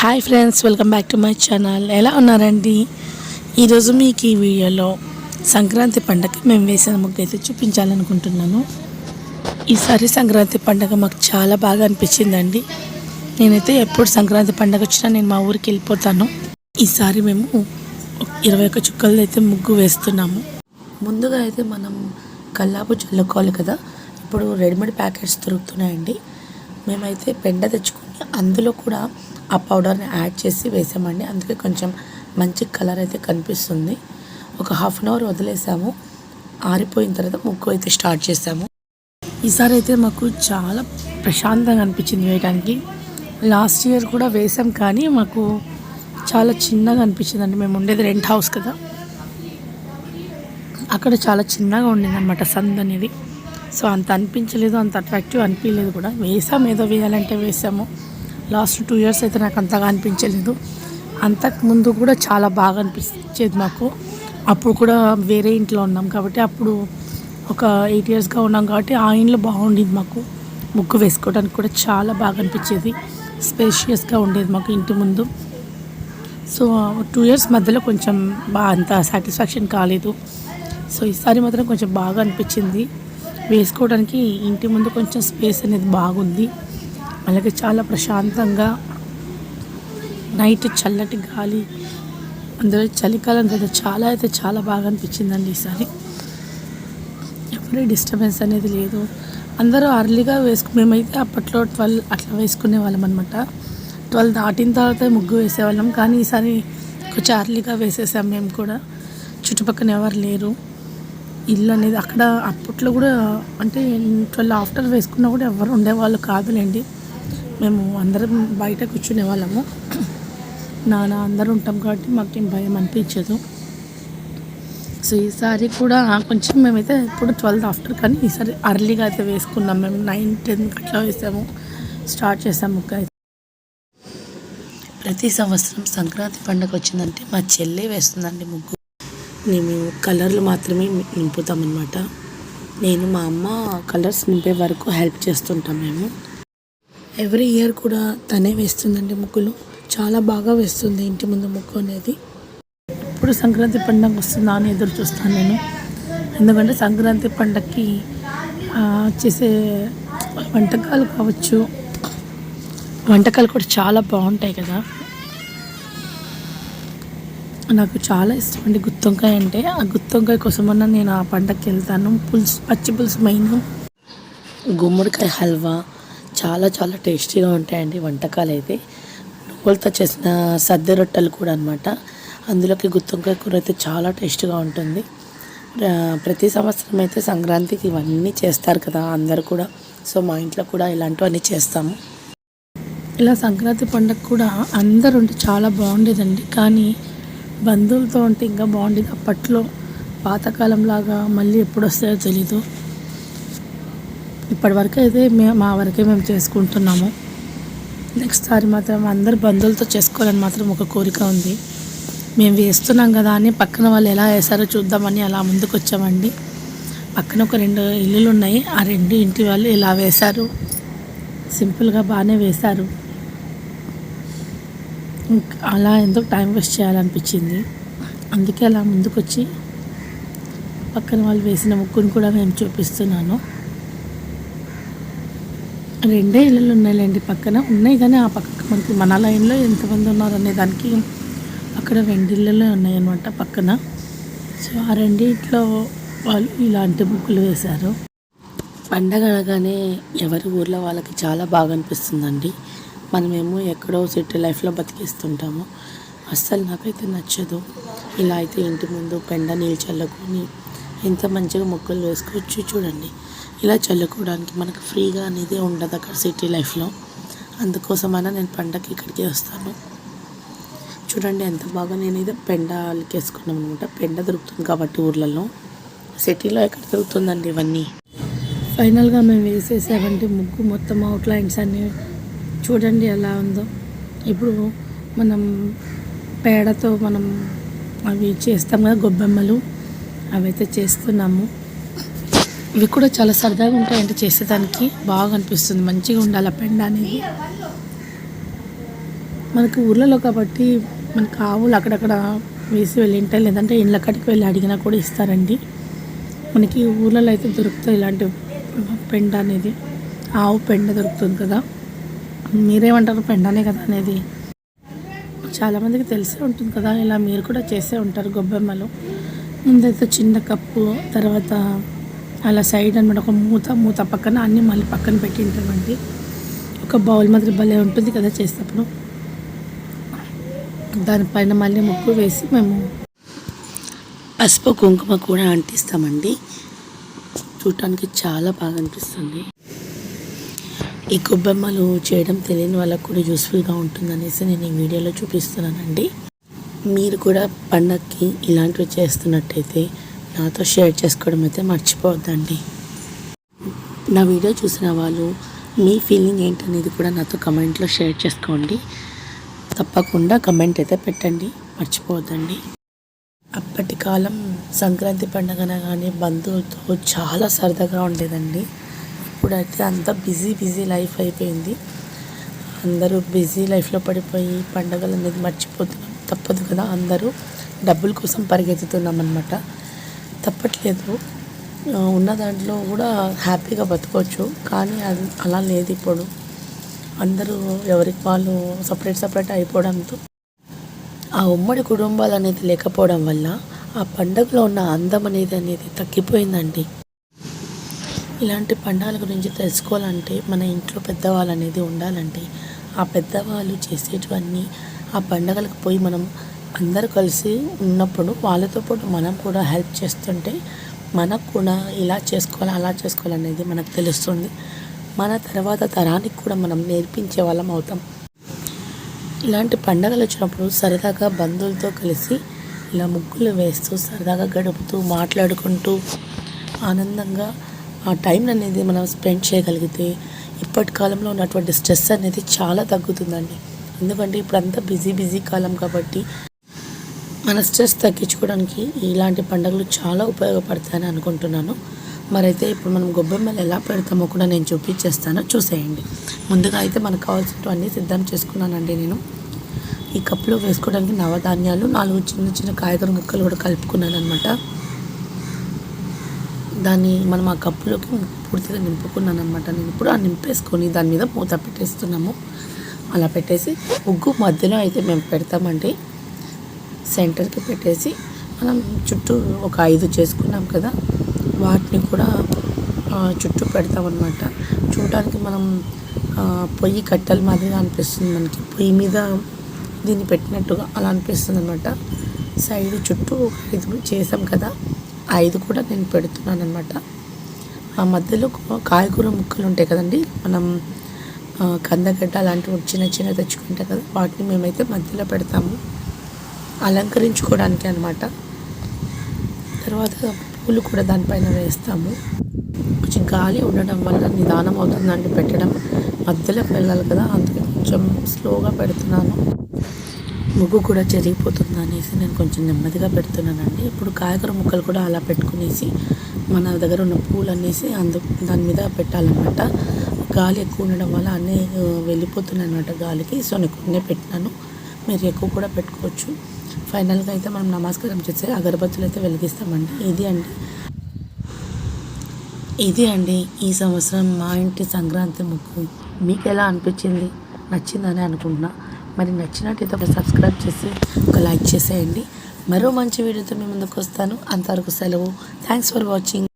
Hi friends welcome back to my channel ఎలా ఉన్నారండి? ఈరోజు మీకు ఈ వీడియోలో సంక్రాంతి పండగ మేము వేసిన ముగ్గు అయితే చూపించాలనుకుంటున్నాను ఈసారి సంక్రాంతి పండగ మాకు చాలా బాగా అనిపించిందండి. నేనైతే ఎప్పుడు సంక్రాంతి పండగ వచ్చినా నేను మా ఊరికి వెళ్ళిపోతాను. ఈసారి మేము ఇరవై ఒక్క చుక్కలది అయితే ముగ్గు వేస్తున్నాము. ముందుగా అయితే మనం కల్లాపు చల్లుకోవాలి కదా. ఇప్పుడు రెడీమేడ్ ప్యాకెట్స్ దొరుకుతున్నాయండి. మేమైతే పెండ తెచ్చుకుని అందులో కూడా ఆ పౌడర్ని యాడ్ చేసి వేసామండి. అందుకే కొంచెం మంచి కలర్ అయితే కనిపిస్తుంది. ఒక హాఫ్ అన్ అవర్ వదిలేసాము. ఆరిపోయిన తర్వాత ముగ్గు అయితే స్టార్ట్ చేసాము. ఈసారి అయితే మాకు చాలా ప్రశాంతంగా అనిపించింది వేయడానికి లాస్ట్ ఇయర్ కూడా వేసాం కానీ మాకు చాలా చిన్నగా అనిపించిందండి. మేము ఉండేది రెంట్ హౌస్ కదా. అక్కడ చాలా చిన్నగా ఉండింది అనమాట సంద్ అనేది. సో అంత అనిపించలేదు అంత అట్రాక్టివ్ అనిపించలేదు కూడా. వేసాం ఏదో వేయాలంటే వేసాము. లాస్ట్ టూ ఇయర్స్ అయితే నాకు అంతగా అనిపించలేదు. అంతకు ముందు కూడా చాలా బాగా అనిపించేది మాకు. అప్పుడు కూడా వేరే ఇంట్లో ఉన్నాం కాబట్టి అప్పుడు ఒక ఎయిట్ ఇయర్స్గా ఉన్నాం కాబట్టి ఆ ఇంట్లో బాగుండేది మాకు. ముగ్గు వేసుకోవడానికి కూడా చాలా బాగా అనిపించేది. స్పేషియస్గా ఉండేది మాకు ఇంటి ముందు. సో టూ ఇయర్స్ మధ్యలో కొంచెం బాగా అంత సాటిస్ఫాక్షన్ కాలేదు. సో ఈసారి మాత్రం కొంచెం బాగా అనిపించింది. వేసుకోవడానికి ఇంటి ముందు కొంచెం స్పేస్ అనేది బాగుంది. అలాగే చాలా ప్రశాంతంగా నైట్ చల్లటి గాలి అందులో చలికాలం కదా చాలా అయితే చాలా బాగా అనిపించిందండి ఈసారి. ఎవరి డిస్టర్బెన్స్ అనేది లేదు. అందరూ అర్లీగా వేసుకు మేమైతే అప్పట్లో ట్వెల్వ్ అట్లా వేసుకునే వాళ్ళం అనమాట ట్వెల్వ్ దాటిన తర్వాత ముగ్గు వేసేవాళ్ళం కానీ ఈసారి కొంచెం అర్లీగా వేసేసాం మేము కూడా. చుట్టుపక్కల ఎవరు లేరు. ఇల్లు అనేది అక్కడ అప్పట్లో కూడా అంటే ట్వెల్వ్ ఆఫ్టర్ వేసుకున్నా కూడా ఎవరు ఉండేవాళ్ళు కాదులేండి. మేము అందరం బయట కూర్చునే వాళ్ళము. నాన్న అందరూ ఉంటాం కాబట్టి మాకేం భయం అనిపించదు. సో ఈసారి కూడా కొంచెం మేమైతే ఇప్పుడు ట్వెల్త్ ఆఫ్టర్ కానీ ఈసారి అర్లీగా అయితే వేసుకున్నాం. మేము నైన్ టెన్ అట్లా వేసాము. స్టార్ట్ చేసాము అయితే. ప్రతి సంవత్సరం సంక్రాంతి పండుగ వచ్చిందంటే మా చెల్లె వేస్తుందండి ముగ్గు. మేము కలర్లు మాత్రమే నింపుతామన్నమాట నేను మా అమ్మ కలర్స్ నింపే వరకు హెల్ప్ చేస్తుంటాం మేము. ఎవ్రీ ఇయర్ కూడా తనే వేస్తుందండి ముగ్గులు. చాలా బాగా వేస్తుంది ఇంటి ముందు ముగ్గు అనేది. ఇప్పుడు సంక్రాంతి పండుగ వస్తుందా అని ఎదురు చూస్తాను నేను. ఎందుకంటే సంక్రాంతి పండగకి చేసే వంటకాలు కావచ్చు. వంటకాలు కూడా చాలా బాగుంటాయి కదా. నాకు చాలా ఇష్టం అండి గుత్తొంకాయ అంటే. ఆ గుత్తొంకాయ కోసమన్నా నేను ఆ పండగకి వెళ్తాను. పులుసు పచ్చి పులుసు మెయిన్. గుమ్మడికాయ హల్వా చాలా చాలా టేస్టీగా ఉంటాయండి వంటకాలు అయితే. నువ్వులతో చేసిన సద్దె రొట్టెలు కూడా అనమాట అందులోకి గుత్తొంకాయ కూర అయితే చాలా టేస్ట్గా ఉంటుంది. ప్రతి సంవత్సరం అయితే సంక్రాంతికి ఇవన్నీ చేస్తారు కదా అందరు కూడా. సో మా ఇంట్లో కూడా ఇలాంటివన్నీ చేస్తాము. ఇలా సంక్రాంతి పండుగ కూడా అందరూ ఉంటే చాలా బాగుండేదండి. కానీ బంధువులతో ఉంటే ఇంకా బాగుండేది. అప్పట్లో పాతకాలంలాగా మళ్ళీ ఎప్పుడు వస్తాయో తెలీదు. ఇప్పటివరకు అయితే మే మా వరకే మేము చేసుకుంటున్నాము. నెక్స్ట్ సారి మాత్రం అందరు బంధువులతో చేసుకోవాలని మాత్రం ఒక కోరిక ఉంది. మేము వేస్తున్నాం కదా అని పక్కన వాళ్ళు ఎలా వేసారో చూద్దామని అలా ముందుకు వచ్చామండి పక్కన ఒక రెండు ఇల్లులు ఉన్నాయి ఆ రెండు ఇంటి వాళ్ళు ఇలా వేశారు. సింపుల్గా బాగానే వేశారు. అలా ఎందుకు టైం వేస్ట్ చేయాలనిపించింది. అందుకే అలా ముందుకొచ్చి పక్కన వాళ్ళు వేసిన ముగ్గును కూడా మేము చూపిస్తున్నాను. రెండే ఇళ్ళు ఉన్నాయిలేండి. పక్కన ఉన్నాయి కానీ ఆ పక్క మనకి మన లైన్లో ఎంతమంది ఉన్నారు అనే దానికి అక్కడ రెండు ఇళ్ళలో ఉన్నాయన్నమాట పక్కన. సో ఆ రెండింటిలో వాళ్ళు ఇలాంటి బుక్కులు వేశారు. పండగ అనగానే ఎవరి ఊర్లో వాళ్ళకి చాలా బాగా అనిపిస్తుందండి. మనమేమో ఎక్కడో సిటీ లైఫ్లో బతికేస్తుంటాము. అస్సలు నాకైతే నచ్చదు. ఇలా అయితే ఇంటి ముందు పెండ నీళ్ళు చల్లుకొని ఎంత మంచిగా మొక్కలు వేసుకోవచ్చు చూడండి. ఇలా చల్లుకోవడానికి మనకు ఫ్రీగా అనేది ఉండదు అక్కడ సిటీ లైఫ్లో. అందుకోసమైనా నేను పండగకి ఇక్కడికి వస్తాను. చూడండి ఎంత బాగా నేను ఇది పెండ అలికేసుకున్నాం అనమాట పెండ దొరుకుతుంది కాబట్టి ఊర్లలో. సిటీలో ఎక్కడ దొరుకుతుందండి ఇవన్నీ? ఫైనల్గా మేము వేసేసామంటే ముగ్గు మొత్తం అవుట్లైన్స్ అన్ని చూడండి ఎలా ఉందో. ఇప్పుడు మనం పేడతో మనం అవి చేస్తాం కదా గొబ్బెమ్మలు. అవైతే చేస్తున్నాము. ఇవి కూడా చాలా సరదాగా ఉంటాయంటే చేసేదానికి. బాగా అనిపిస్తుంది. మంచిగా ఉండాలి ఆ పెండ అనేది. మనకు ఊర్లలో కాబట్టి మనకు ఆవులు అక్కడక్కడ వేసి వెళ్ళి ఉంటాయి. లేదంటే ఇళ్ళ కడికి వెళ్ళి అడిగినా కూడా ఇస్తారండి. మనకి ఊర్లలో అయితే దొరుకుతాయి ఇలాంటి పెండ అనేది. ఆవు పెండ దొరుకుతుంది కదా. మీరేమంటారు? పెండనే కదా అనేది. చాలామందికి తెలిసే ఉంటుంది కదా. ఇలా మీరు కూడా చేసే ఉంటారు గొబ్బెమ్మలు. ముందైతే చిన్న కప్పు తర్వాత అలా సైడ్ అనమాట ఒక మూత మూత పక్కన అన్నీ మళ్ళీ పక్కన పెట్టి ఉంటామండి ఒక బౌల్ మాదిరి భలే ఉంటుంది కదా చేసేటప్పుడు. దానిపైన మళ్ళీ ముగ్గు వేసి మేము పసుపు కుంకుమ కూడా అంటిస్తామండి. చూడటానికి చాలా బాగా అనిపిస్తుంది. ఈ కొబ్బెమ్మలు చేయడం తెలియని వాళ్ళకు కూడా యూస్ఫుల్గా ఉంటుందనేసి నేను ఈ వీడియోలో చూపిస్తున్నానండి. మీరు కూడా పండగకి ఇలాంటివి చేస్తున్నట్టయితే నాతో షేర్ చేసుకోవడం అయితే మర్చిపోవద్దండి. నా వీడియో చూసిన వాళ్ళు మీ ఫీలింగ్ ఏంటనేది కూడా నాతో కమెంట్లో షేర్ చేసుకోండి. తప్పకుండా కమెంట్ అయితే పెట్టండి. మర్చిపోవద్దండి. అప్పటి కాలం సంక్రాంతి పండుగన కానీ బంధువులతో చాలా సరదాగా ఉండేదండి. ఇప్పుడైతే అంతా బిజీ బిజీ లైఫ్ అయిపోయింది. అందరూ బిజీ లైఫ్లో పడిపోయి పండగలు అనేది మర్చిపోతున్నారు తప్పదు కదా అందరూ డబ్బుల కోసం పరిగెత్తుతున్నాం అనమాట తప్పట్లేదు ఉన్న దాంట్లో కూడా హ్యాపీగా బతకవచ్చు కానీ అది అలా లేదు ఇప్పుడు. అందరూ ఎవరికి వాళ్ళు సపరేట్ సపరేట్ అయిపోవడంతో ఆ ఉమ్మడి కుటుంబాలు అనేది లేకపోవడం వల్ల ఆ పండగలో ఉన్న అందం అనేది అనేది తగ్గిపోయిందండి. ఇలాంటి పండుగల గురించి తెలుసుకోవాలంటే మన ఇంట్లో పెద్దవాళ్ళు అనేది ఉండాలండి ఆ పెద్దవాళ్ళు చేసేటివన్నీ ఆ పండగలకు పోయి మనం అందరూ కలిసి ఉన్నప్పుడు వాళ్ళతో పాటు మనం కూడా హెల్ప్ చేస్తుంటే మనకు కూడా ఇలా చేసుకోవాలి అలా చేసుకోవాలి అనేది మనకు తెలుస్తుంది. మన తర్వాత తరానికి కూడా మనం నేర్పించే వాళ్ళం అవుతాం. ఇలాంటి పండగలు వచ్చినప్పుడు సరదాగా బంధువులతో కలిసి ఇలా ముగ్గులు వేస్తూ సరదాగా గడుపుతూ మాట్లాడుకుంటూ ఆనందంగా ఆ టైం అనేది మనం స్పెండ్ చేయగలిగితే ఇప్పటి కాలంలో ఉన్నటువంటి స్ట్రెస్ అనేది చాలా తగ్గుతుందండి. ఎందుకంటే ఇప్పుడంతా బిజీ బిజీ కాలం కాబట్టి మన స్ట్రెస్ తగ్గించుకోవడానికి ఇలాంటి పండుగలు చాలా ఉపయోగపడతాయని అనుకుంటున్నాను. మరైతే ఇప్పుడు మనం గొబ్బెమ్మలు ఎలా పెడతామో కూడా నేను చూపించేస్తాను. చూసేయండి. ముందుగా అయితే మనకు కావాల్సినవన్నీ సిద్ధం చేసుకున్నానండి నేను. ఈ కప్పులో వేసుకోవడానికి నవధాన్యాలు నాలుగు చిన్న చిన్న కాయగూర ముక్కలు కూడా కలుపుకున్నాను అనమాట దాన్ని మనం ఆ కప్పులోకి పూర్తిగా నింపుకున్నాను అనమాట నేను ఇప్పుడు ఆ నింపేసుకొని దాని మీద మూత పెట్టేస్తున్నాము. అలా పెట్టేసి ఉగ్గు మధ్యలో అయితే మేము పెడతామండి. సెంటర్కి పెట్టేసి మనం చుట్టూ ఒక ఐదు చేసుకున్నాం కదా వాటిని కూడా చుట్టూ పెడతామన్నమాట. చూడటానికి మనం పొయ్యి కట్టెల మాదిరిగా అనిపిస్తుంది మనకి. పొయ్యి మీద దీన్ని పెట్టినట్టుగా అలా అనిపిస్తుంది అనమాట సైడ్ చుట్టూ ఒక ఐదు చేసాం కదా ఐదు కూడా నేను పెడుతున్నాను అనమాట ఆ మధ్యలో కాయగూర ముక్కలు ఉంటాయి కదండి మనం కందగడ్డ అలాంటివి చిన్న చిన్న తెచ్చుకుంటాం కదా వాటిని మేమైతే మధ్యలో పెడతాము. అలంకరించుకోవడానికి అనమాట తర్వాత పూలు కూడా దానిపైన వేస్తాము. కొంచెం గాలి ఉండడం వల్ల నిదానం అవుతుందండి పెట్టడం. మధ్యలో వెళ్ళాలి కదా అందుకే కొంచెం స్లోగా పెడుతున్నాను. ముగ్గు కూడా చెరిగిపోతుంది అనేసి నేను కొంచెం నెమ్మదిగా పెడుతున్నానండి. ఇప్పుడు కాయగూర ముక్కలు కూడా అలా పెట్టుకునేసి మన దగ్గర ఉన్న పూలు అనేసి అందు దాని మీద పెట్టాలన్నమాట. గాలి ఎక్కువ ఉండడం వల్ల అన్నీ వెళ్ళిపోతున్నాయి అనమాట గాలికి. సో నేను కొన్ని పెట్టినాను. మీరు ఎక్కువ కూడా పెట్టుకోవచ్చు. ఫైనల్గా అయితే మనం నమస్కారం చేస్తే అగరబత్తులు అయితే వెలిగిస్తామండి. ఇది అండి. ఇది అండి ఈ సంవత్సరం మా ఇంటి సంక్రాంతి ముగ్గు. మీకు ఎలా అనిపించింది? నచ్చిందని అనుకుంటున్నా. మరి నచ్చినట్టయితే ఒక సబ్స్క్రైబ్ చేసి ఒక లైక్ చేసేయండి. మరో మంచి వీడియోతో మీ ముందుకు వస్తాను. అంతవరకు సెలవు. Thanks for watching.